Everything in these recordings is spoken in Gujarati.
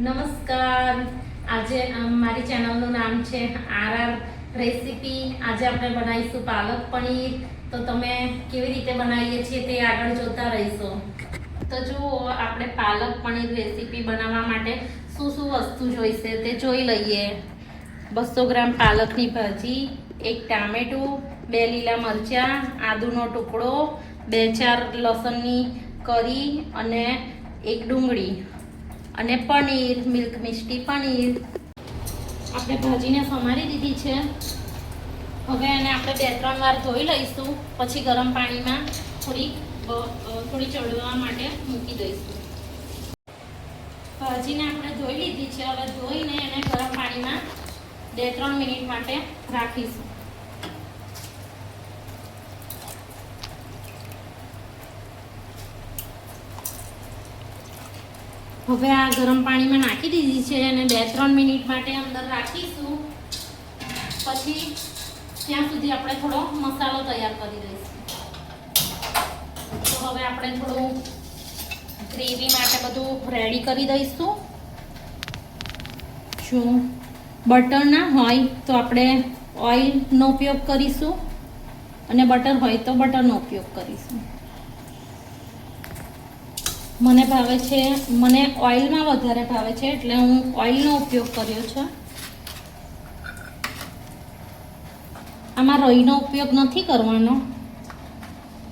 નમસ્કાર. આજે મારી ચેનલનું નામ છે આર આર રેસીપી. આજે આપણે બનાવીશું પાલક પનીર. તો તમે કેવી રીતે બનાવીએ છીએ તે આગળ જોતા રહીશો. તો જુઓ, આપણે પાલક પનીર રેસીપી બનાવવા માટે શું શું વસ્તુ જોઈશે તે જોઈ લઈએ. બસો ગ્રામ પાલકની ભાજી, એક ટામેટું, બે લીલા મરચાં, આદુનો ટુકડો, બે ચાર લસણની કરી અને એક ડુંગળી. અને પનીર, મિલ્ક મિષ્ટી પનીર. આપણે ભાજીને સમારી દીધી છે. હવે એને આપણે બે ત્રણ વાર ધોઈ લઈશું. પછી ગરમ પાણીમાં થોડી થોડી ચડવા માટે મૂકી દઈશું. ભાજીને આપણે ધોઈ લીધી છે. હવે ધોઈને એને ગરમ પાણીમાં બે ત્રણ મિનિટ માટે રાખીશું. હવે આ ગરમ પાણીમાં નાખી દીધી છે અને બે ત્રણ મિનિટ માટે અંદર રાખીશું. પછી ત્યાં સુધી આપણે થોડો મસાલો તૈયાર કરી દઈશું. તો હવે આપણે થોડું ગ્રેવી માટે બધું રેડી કરી દઈશું. જો બટર ના હોય તો આપણે ઓઇલનો ઉપયોગ કરીશું. અને બટર હોય તો બટરનો ઉપયોગ કરીશું. મને ભાવે છે, મને ઓઇલમાં વધારે ભાવે છે, એટલે હું ઓઇલનો ઉપયોગ કર્યો છે. આમાં રહીનો ઉપયોગ નથી કરવાનો.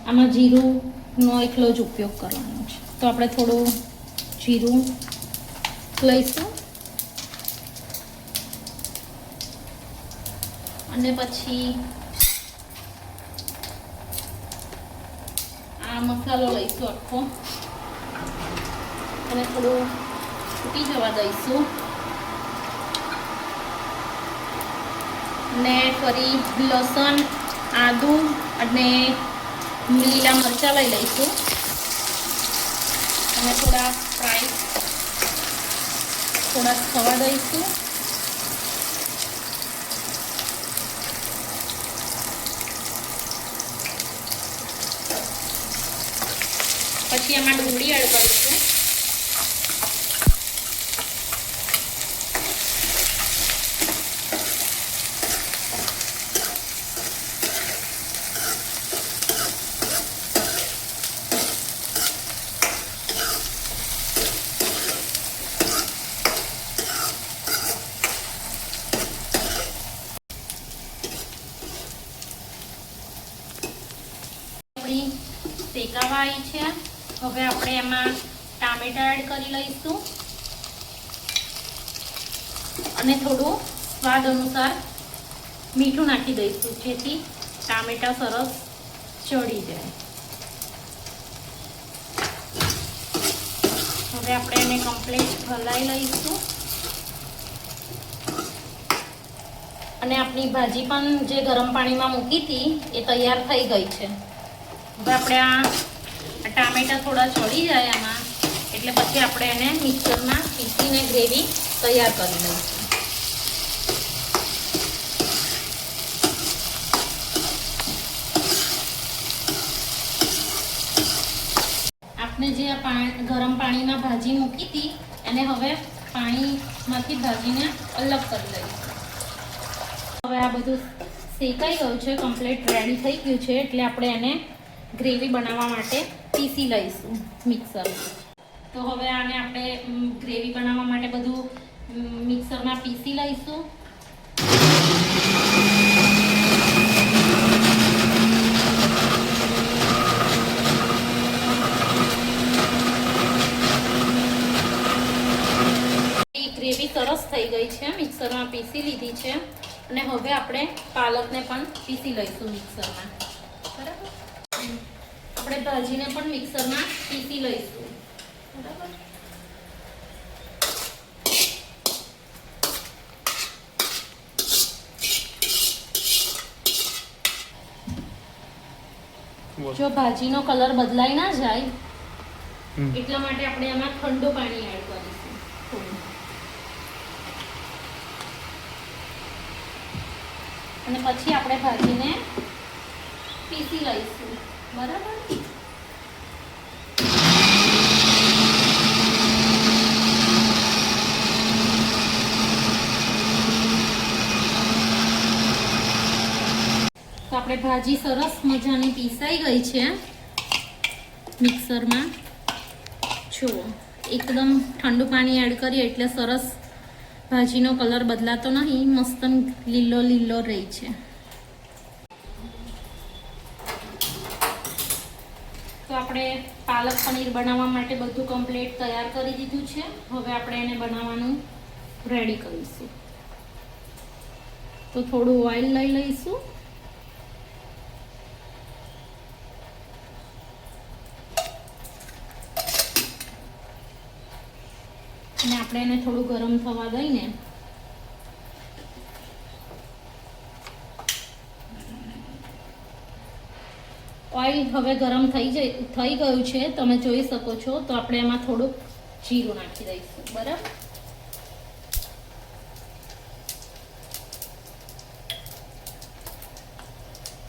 આમાં જીરુંનો એકલો જ ઉપયોગ કરવાનો છે. તો આપણે થોડું જીરું લઈશું. અને પછી આ મસાલો લઈશું આખો. અને થોડું ફૂટી જવા દઈશું. ને ફરી લસણ, આદુ અને લીલા મરચાં લઈ લઈશું. અને થોડા ફ્રાય થોડા થવા દઈશું. પછી એમાં ડુંગળી એડ કરીશું આપણી શેકાવા આવી છે હવે આપણે એમાં ટામેટા એડ કરી લઈશું. અને થોડું સ્વાદ અનુસાર મીઠું નાખી દઈશું, જેથી ટામેટા સરસ ચડી જાય. હવે આપણે એને કમ્પ્લીટ હલાવી લઈશું. અને આપણી ભાજી પણ જે ગરમ પાણીમાં મૂકી હતી, એ તૈયાર થઈ ગઈ છે. હવે આપણે આ ટામેટા થોડા ચડી જાય આમાં. એટલે પછી આપણે એને મિક્સરમાં પીસીને ગ્રેવી તૈયાર કરી દઉં આપણે જે આ ગરમ પાણીમાં ભાજી મૂકી હતી, એને હવે પાણીમાંથી ભાજીને અલગ કરી લઈશું. હવે આ બધું શેકાઈ ગયું છે કમ્પ્લીટ રેડી થઈ ગયું છે, એટલે આપણે એને ગ્રેવી બનાવવા માટે પીસી લઈશું, મિક્સર. તો હવે આને આપણે ગ્રેવી બનાવવા માટે બધું મિક્સરમાં પીસી લઈશું. ગ્રેવી સરસ થઈ ગઈ છે, મિક્સરમાં પીસી લીધી છે. અને હવે આપણે પાલકને પણ પીસી લઈશું મિક્સરમાં. બરાબર? આપણે ભાજીને પણ મિક્સરમાં પીસી લઈશું. બરાબર? જો ભાજીનો કલર બદલાઈ ના જાય એટલા માટે આપણે એમાં ઠંડુ પાણી એડ કરીશું. અને પછી આપણે ભાજીને પીસી લઈશું. બરાબર? તો આપણે ભાજી સરસ મજાની પીસાઈ ગઈ છે મિક્સરમાં. જુઓ, એકદમ ઠંડુ પાણી એડ કરીએ એટલે સરસ ભાજીનો કલર બદલાતો નહીં, મસ્ત લીલો લીલો રહી છે. આપણે પાલક પનીર બનાવવા માટે બધું કમ્પ્લીટ તૈયાર કરી દીધું છે. હવે આપણે એને બનાવવાનું રેડી કરીશું. તો થોડું ઓઇલ લઈ લઈશું. અને આપણે એને થોડું ગરમ થવા દઈને ઓઇલ હવે ગરમ થઈ જાય થઈ ગયું છે, તમે જોઈ શકો છો, તો આપણે એમાં થોડુંક જીરું નાખી દઈશું, બરાબર?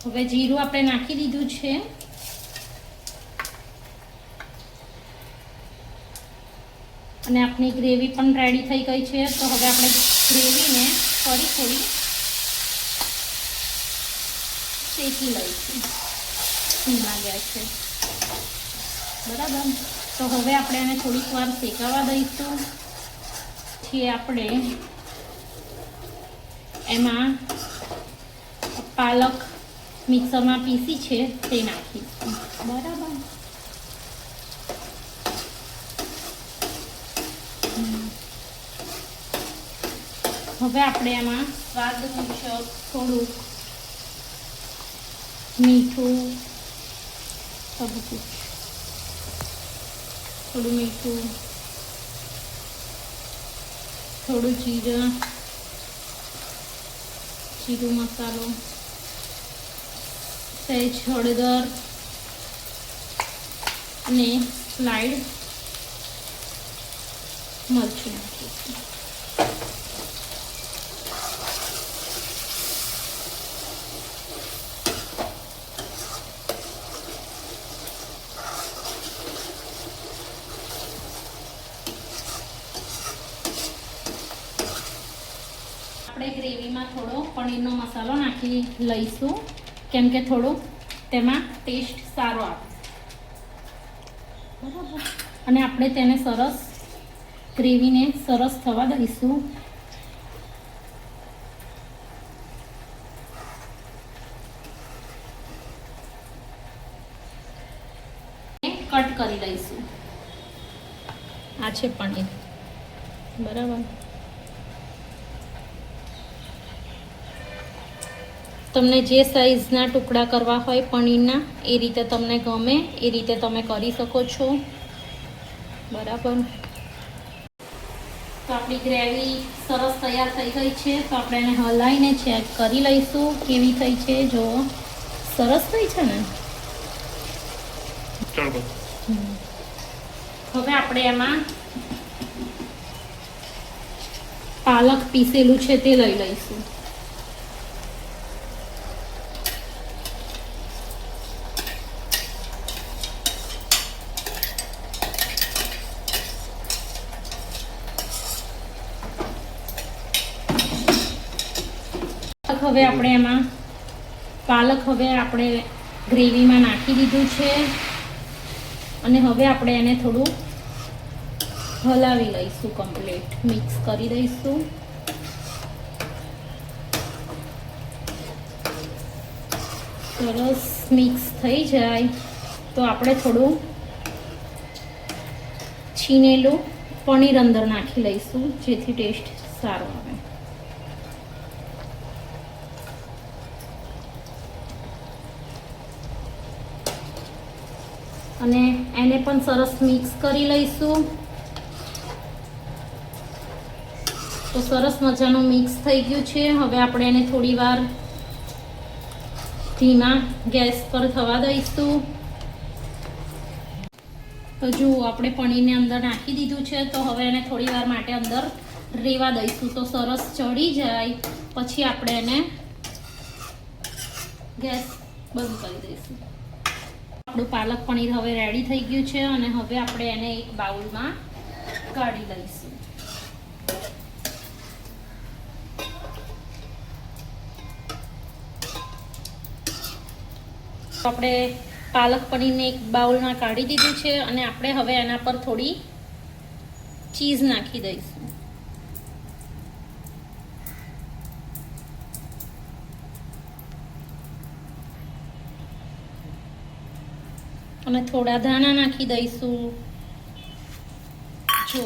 હવે જીરું આપણે નાખી દીધું છે. અને આપણી ગ્રેવી પણ રેડી થઈ ગઈ છે, તો હવે આપણે ગ્રેવીને ફરી થોડી શેકી લઈશું. ધીમા છે. બરાબર? તો હવે આપણે એને થોડીક વાર શેકાવા દઈશું. પછી આપણે એમાં પાલક મિક્સરમાં પીસી છે તે નાખીશું. બરાબર? હવે આપણે એમાં સ્વાદ મુજબ થોડુંક મીઠું બધું થોડું મીઠું. થોડું જીરા. જીરું મસાલો. સહેજ હળદર. અને સ્લાઇડ મરચું નાખીશું. આપણે ગ્રેવીમાં થોડો પનીરનો મસાલો નાખી લઈશું. કેમ કે થોડું તેમાં ટેસ્ટ સારો આવે. બરાબર. અને આપણે તેને સરસ ગ્રેવીને સરસ થવા દઈશું. કટ કરી લઈશું. આ છે પનીર. બરાબર. તમને જે સાઈઝના ટુકડા કરવા હોય પનીરના એ રીતે તમને ગમે એ રીતે તમે કરી શકો છો. બરાબર. તો આપણી ગ્રેવી સરસ તૈયાર થઈ ગઈ છે તો આપણે એને હલાવીને ચેક કરી લઈશું કેવી થઈ છે. જો સરસ થઈ છે ને? હવે આપણે એમાં પાલક પીસેલું છે તે લઈ લઈશું પાલક હવે આપણે એમાં પાલક હવે આપણે ગ્રેવીમાં નાખી દીધું છે. અને હવે આપણે એને થોડું હલાવી લઈશું કમ્પ્લીટ મિક્સ કરી દઈશું. સરસ મિક્સ થઈ જાય. તો આપણે થોડું છીનેલું પનીર અંદર નાખી લઈશું, જેથી ટેસ્ટ સારો આવે. અને એને પણ સરસ મિક્સ કરી લઈશું. તો સરસ મજાનું મિક્સ થઈ ગયું છે. હવે આપણે એને થોડી વાર ધીમા ગેસ પર થવા દઈશું. તો જુઓ આપણે પનીરને અંદર નાખી દીધું છે. તો હવે એને થોડી વાર માટે અંદર રેવા દઈશું. તો સરસ ચડી જાય. પછી આપણે એને ગેસ બંધ કરી દઈશું. આપણું પાલક પનીર હવે રેડી થઈ ગયું છે અને હવે આપણે એને એક બાઉલમાં કાઢી લઈશું. આપણે પાલક પનીરને એક બાઉલમાં કાઢી દીધું છે અને આપણે હવે એના પર થોડી ચીઝ નાખી દઈશું. અને થોડા ધાણા નાખી દઈશું. જો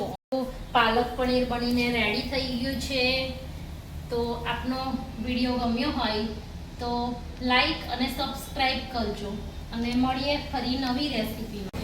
પાલક પનીર બનીને રેડી થઈ ગયું છે. તો આપનો વીડિયો ગમ્યો હોય તો લાઈક અને સબસ્ક્રાઈબ કરજો. અને મળીએ ફરી નવી રેસીપીમાં